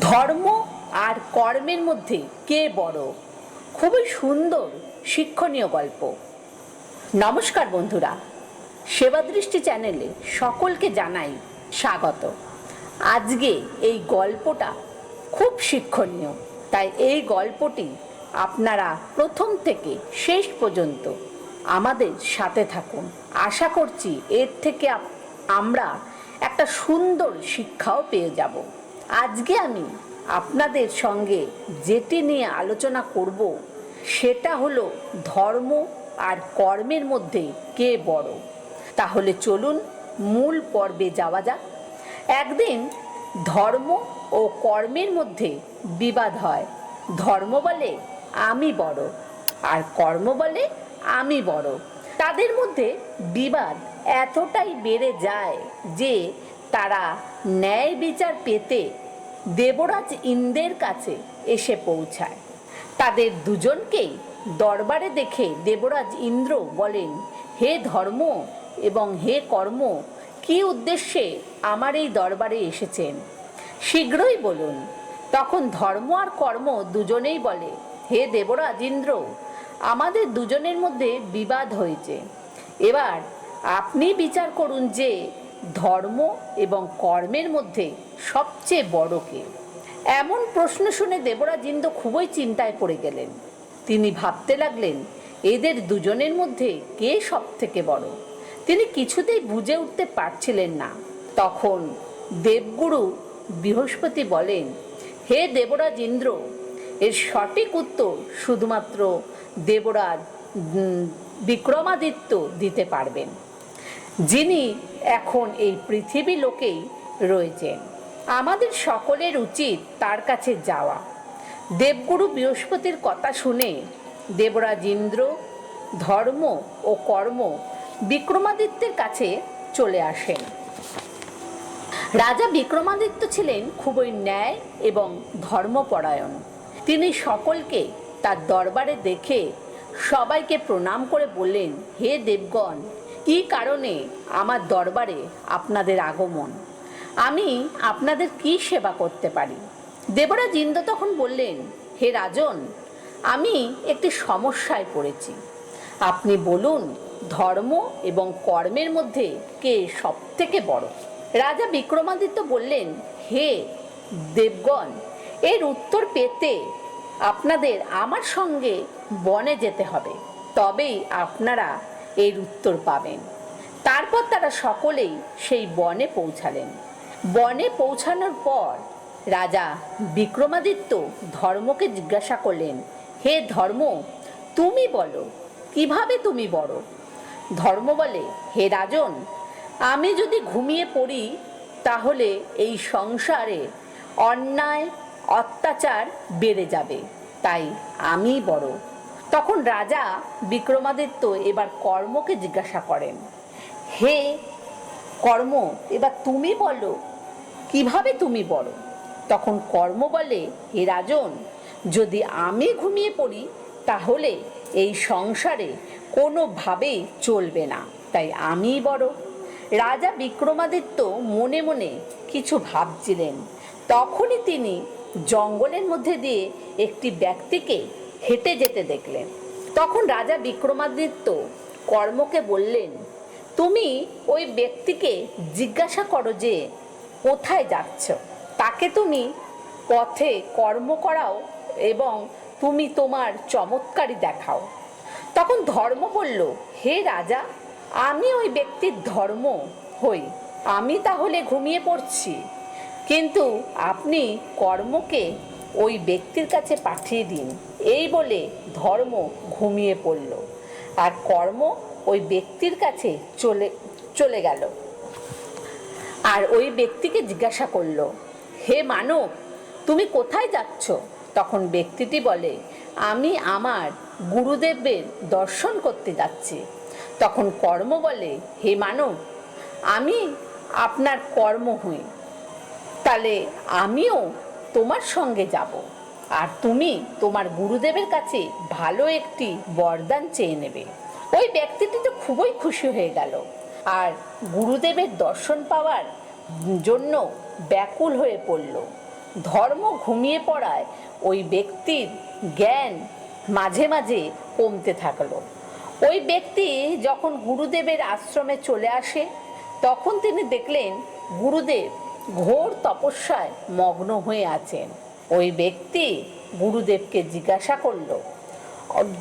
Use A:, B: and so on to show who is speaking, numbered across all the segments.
A: ধর্ম আর কর্মের মধ্যে কে বড়? খুবই সুন্দর, শিক্ষণীয় গল্প। নমস্কার বন্ধুরা। সেবাদৃষ্টি চ্যানেলে সকলকে জানাই স্বাগত। আজকে এই গল্পটা খুব শিক্ষণীয়, তাই এই গল্পটি আপনারা প্রথম থেকে শেষ পর্যন্ত আমাদের সাথে থাকুন। আশা করছি এর থেকে আমরা একটা সুন্দর শিক্ষাও পেয়ে যাব। আজকে আমি আপনাদের সঙ্গে যেটি নিয়ে আলোচনা করব, সেটা হলো ধর্ম আর কর্মের মধ্যে কে বড়। তাহলে চলুন মূল পর্বে যাওয়া যাক। একদিন ধর্ম ও কর্মের মধ্যে বিবাদ হয়। ধর্ম বলে আমি বড় আর কর্ম বলে আমি বড়। তাদের মধ্যে বিবাদ এতটাই বেড়ে যায় যে তারা ন্যায় বিচার পেতে দেবরাজ ইন্দ্রের কাছে এসে পৌঁছায়। তাদের দুজনকেই দরবারে দেখে দেবরাজ ইন্দ্র বলেন, হে ধর্ম এবং হে কর্ম, কি উদ্দেশ্যে আমার এই দরবারে এসেছেন? শীঘ্রই বলুন। তখন ধর্ম আর কর্ম দুজনেই বলে, হে দেবরাজ ইন্দ্র, আমাদের দুজনের মধ্যে বিবাদ হয়েছে। এবার আপনি বিচার করুন যে ধর্ম এবং কর্মের মধ্যে সবচেয়ে বড় কে? এমন প্রশ্ন শুনে দেবরাজ ইন্দ্র খুবই চিন্তায় পড়ে গেলেন। তিনি ভাবতে লাগলেন, এদের দুজনের মধ্যে কে সব থেকে বড়? তিনি কিছুতেই বুঝে উঠতে পারছিলেন না। তখন দেবগুরু বৃহস্পতি বলেন, হে দেবরাজ ইন্দ্র এর সঠিক উত্তর শুধুমাত্র দেবরাজ বিক্রমাদিত্য দিতে পারবেন। যিনি এখন এই পৃথিবী লোকেই রয়েছেন আমাদের সকলের উচিত তার কাছে যাওয়া। দেবগুরু বৃহস্পতির কথা শুনে দেবরাজ ইন্দ্র, ধর্ম ও কর্ম বিক্রমাদিত্যের কাছে চলে আসেন। রাজা বিক্রমাদিত্য ছিলেন খুবই ন্যায় এবং ধর্মপরায়ণ। তিনি সকলকে তার দরবারে দেখে সবাইকে প্রণাম করে বললেন, হে দেবগণ কী কারণে আমার দরবারে আপনাদের আগমন? আমি আপনাদের কি সেবা করতে পারি? দেবরাজ ইন্দ্র তখন বললেন, হে রাজন, আমি একটি সমস্যায় পড়েছি। আপনি বলুন, ধর্ম এবং কর্মের মধ্যে কে সব থেকে বড়? রাজা বিক্রমাদিত্য বললেন, হে দেবগণ, এর উত্তর পেতে আপনাদের আমার সঙ্গে বনে যেতে হবে। তবেই আপনারা এর উত্তর পাবেন। তারপর তারা সকলেই সেই বনে পৌঁছালেন। বনে পৌঁছানোর পর রাজা বিক্রমাদিত্য ধর্মকে জিজ্ঞাসা করলেন, হে ধর্ম, তুমি বলো, কীভাবে তুমি বড়? ধর্ম বলে, হে রাজন, আমি যদি ঘুমিয়ে পড়ি, তাহলে এই সংসারে অন্যায়, অত্যাচার বেড়ে যাবে, তাই আমি বড়। তখন রাজা বিক্রমাদিত্য এবার কর্মকে জিজ্ঞাসা করেন, হে কর্ম, এবার তুমি বলো, কীভাবে তুমি বড় তখন কর্ম বলে, হে রাজন, যদি আমি ঘুমিয়ে পড়ি, তাহলে এই সংসারে কোনোভাবেই চলবে না, তাই আমি বড়। রাজা বিক্রমাদিত্য মনে মনে কিছু ভাবছিলেন। তখনই তিনি জঙ্গলের মধ্যে দিয়ে একটি ব্যক্তিকে হেঁটে যেতে দেখলেন। তখন রাজা বিক্রমাদিত্য কর্মকে বললেন, তুমি ওই ব্যক্তিকে জিজ্ঞাসা করো যে, কোথায় যাচ্ছ? তাকে তুমি পথে কর্ম করাও এবং তুমি তোমার চমৎকারী দেখাও। তখন ধর্ম বলল, হে রাজা, আমি ওই ব্যক্তির ধর্ম হই। আমি তাহলে ঘুমিয়ে পড়ছি। কিন্তু আপনি কর্মকে ওই ব্যক্তির কাছে পাঠিয়ে দিন। এই বলে ধর্ম ঘুমিয়ে পড়ল। আর কর্ম ওই ব্যক্তির কাছে চলে চলে গেল। আর ওই ব্যক্তিকে জিজ্ঞাসা করল, হে মানব, তুমি কোথায় যাচ্ছ? তখন ব্যক্তিটি বলে, আমি আমার গুরুদেবের দর্শন করতে যাচ্ছি। তখন কর্ম বলে, হে মানব, আমি আপনার কর্ম হই। তাহলে আমিও তোমার সঙ্গে যাব। আর তুমি তোমার গুরুদেবের কাছে ভালো একটি বরদান চেয়ে নেবে। ওই ব্যক্তিটি তো খুবই খুশি হয়ে গেল। আর গুরুদেবের দর্শন পাওয়ার জন্য ব্যাকুল হয়ে পড়ল। ধর্ম ঘুমিয়ে পড়ায় ওই ব্যক্তির জ্ঞান মাঝে মাঝে কমতে থাকল। ওই ব্যক্তি যখন গুরুদেবের আশ্রমে চলে আসে, তখন তিনি দেখলেন গুরুদেব ঘোর তপস্যায় মগ্ন হয়ে আছেন। ওই ব্যক্তি গুরুদেবকে জিজ্ঞাসা করল,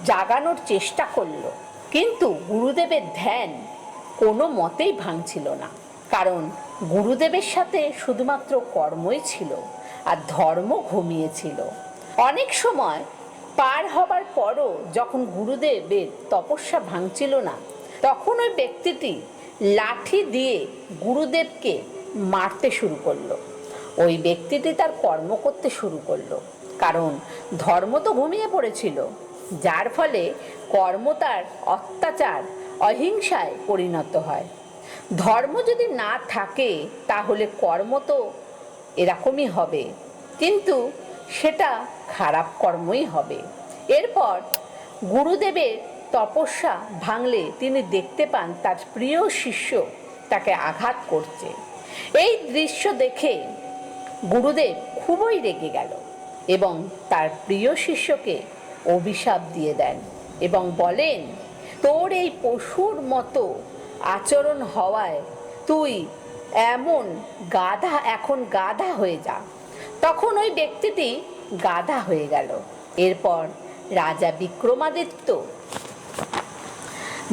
A: জাগানোর চেষ্টা করল, কিন্তু গুরুদেবের ধ্যান কোনো মতেই ভাঙছিল না। কারণ গুরুদেবের সাথে শুধুমাত্র কর্মই ছিল আর ধর্ম ঘুমিয়েছিল। অনেক সময় পার হবার পরও যখন গুরুদেবের তপস্যা ভাঙছিল না, তখন ওই ব্যক্তিটি লাঠি দিয়ে গুরুদেবকে মারতে শুরু করল। ওই ব্যক্তিটি তার কর্ম করতে শুরু করল। কারণ ধর্ম তো ঘুমিয়ে পড়েছিল, যার ফলে কর্ম তার অত্যাচার, অহিংসায় পরিণত হয়। ধর্ম যদি না থাকে, তাহলে কর্ম তো এরকমই হবে। কিন্তু সেটা খারাপ কর্মই হবে। এরপর গুরুদেবের তপস্যা ভাঙলে তিনি দেখতে পান তার প্রিয় শিষ্য তাকে আঘাত করছে। এই দৃশ্য দেখে গুরুদেব খুবই রেগে গেল এবং তার প্রিয় শিষ্যকে অভিশাপ দিয়ে দেন এবং বলেন, তোর এই পশুর মতো আচরণ হওয়ায় তুই এমন গাধা, এখন গাধা হয়ে যা। তখন ওই ব্যক্তিটি গাধা হয়ে গেল। এরপর রাজা বিক্রমাদিত্য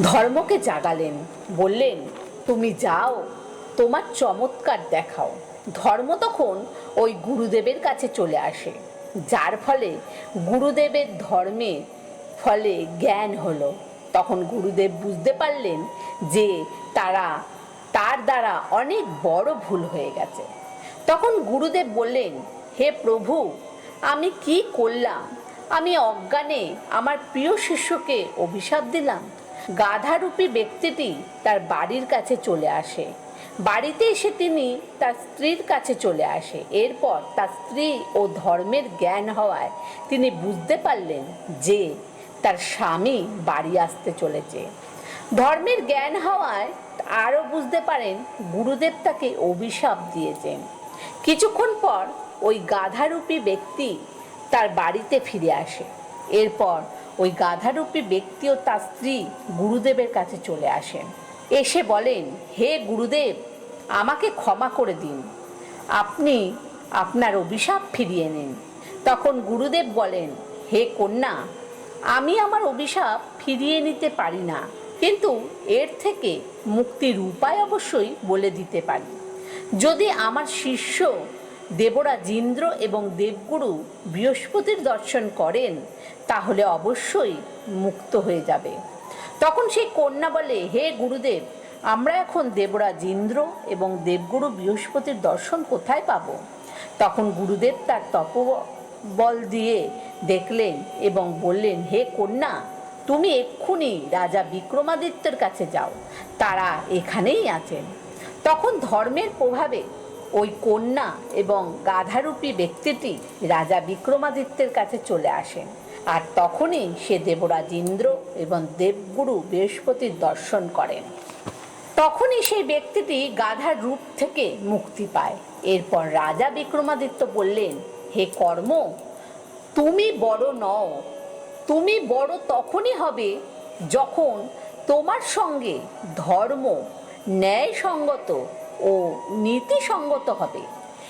A: ধর্মকে জাগালেন, বললেন, তুমি যাও তোমার চমৎকার দেখাও। ধর্ম তখন ওই গুরুদেবের কাছে চলে আসে। যার ফলে গুরুদেবের ধর্মে ফলে জ্ঞান হলো। তখন গুরুদেব বুঝতে পারলেন যে তারা, তার দ্বারা অনেক বড় ভুল হয়ে গেছে। তখন গুরুদেব বললেন, হে প্রভু, আমি কি করলাম? আমি অজ্ঞানে আমার প্রিয় শিষ্যকে অভিশাপ দিলাম। গাধারূপী ব্যক্তিটি তার বাড়ির কাছে চলে আসে। বাড়িতে এসে তিনি তার স্ত্রীর কাছে চলে আসে। এরপর তার স্ত্রী ও ধর্মের জ্ঞান হওয়ায় তিনি বুঝতে পারলেন যে তার স্বামী বাড়ি আসতে চলেছে। ধর্মের জ্ঞান হওয়ায় আরও বুঝতে পারেন গুরুদেব তাকে অভিশাপ দিয়েছেন। কিছুক্ষণ পর ওই গাধারূপী ব্যক্তি তার বাড়িতে ফিরে আসে। এরপর ওই গাধারূপী ব্যক্তি ও তার স্ত্রী গুরুদেবের কাছে চলে আসেন। এসে বলেন, হে গুরুদেব আমাকে ক্ষমা করে দিন। আপনি আপনার অভিশাপ ফিরিয়ে নিন। তখন গুরুদেব বলেন, হে কন্যা, আমি আমার অভিশাপ ফিরিয়ে নিতে পারি না, কিন্তু এর থেকে মুক্তির উপায় অবশ্যই বলে দিতে পারি। যদি আমার শিষ্য দেবরাজ ইন্দ্র এবং দেবগুরু বৃহস্পতির দর্শন করেন, তাহলে অবশ্যই মুক্ত হয়ে যাবে। তখন সেই কন্যা বলে, হে গুরুদেব আমরা এখন দেবরাজ ইন্দ্র এবং দেবগুরু বৃহস্পতির দর্শন কোথায় পাব? তখন গুরুদেব তার তপবল দিয়ে দেখলেন এবং বললেন, হে কন্যা, তুমি এক্ষুনি রাজা বিক্রমাদিত্যের কাছে যাও। তারা এখানেই আছেন। তখন ধর্মের প্রভাবে ওই কন্যা এবং গাধারূপী ব্যক্তিটি রাজা বিক্রমাদিত্যের কাছে চলে আসেন। আর তখনই সে দেবরাজ ইন্দ্র এবং দেবগুরু বৃহস্পতির দর্শন করেন। তখনই সেই ব্যক্তিটি গাধার রূপ থেকে মুক্তি পায়। এরপর রাজা বিক্রমাদিত্য বললেন, হে কর্ম, তুমি বড় নও। তুমি বড় তখনই হবে যখন তোমার সঙ্গে ধর্ম, ন্যায়সঙ্গত ও নীতিসঙ্গত হবে।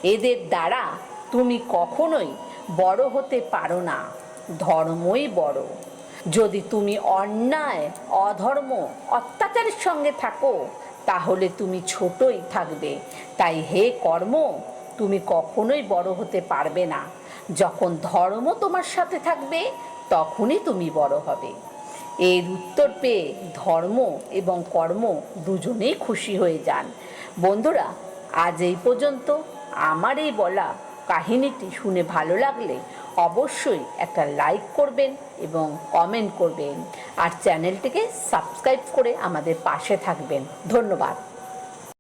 A: এদের দ্বারা তুমি কখনোই বড় হতে পারো না। ধর্মই বড়। যদি তুমি অন্যায়, অধর্ম, অত্যাচারের সঙ্গে থাকো, তাহলে তুমি ছোটই থাকবে। তাই হে কর্ম, তুমি কখনোই বড় হতে পারবে না। যখন ধর্ম তোমার সাথে থাকবে, তখনই তুমি বড় হবে। এর উত্তর পেয়ে ধর্ম এবং কর্ম দুজনেই খুশি হয়ে যান। বন্ধুরা, আজ এই পর্যন্ত। আমার এই বলা কাহিনীটি শুনে ভালো লাগলে অবশ্যই একটা লাইক করবেন এবং কমেন্ট করবেন। আর চ্যানেলটিকে সাবস্ক্রাইব করে আমাদের পাশে থাকবেন। ধন্যবাদ।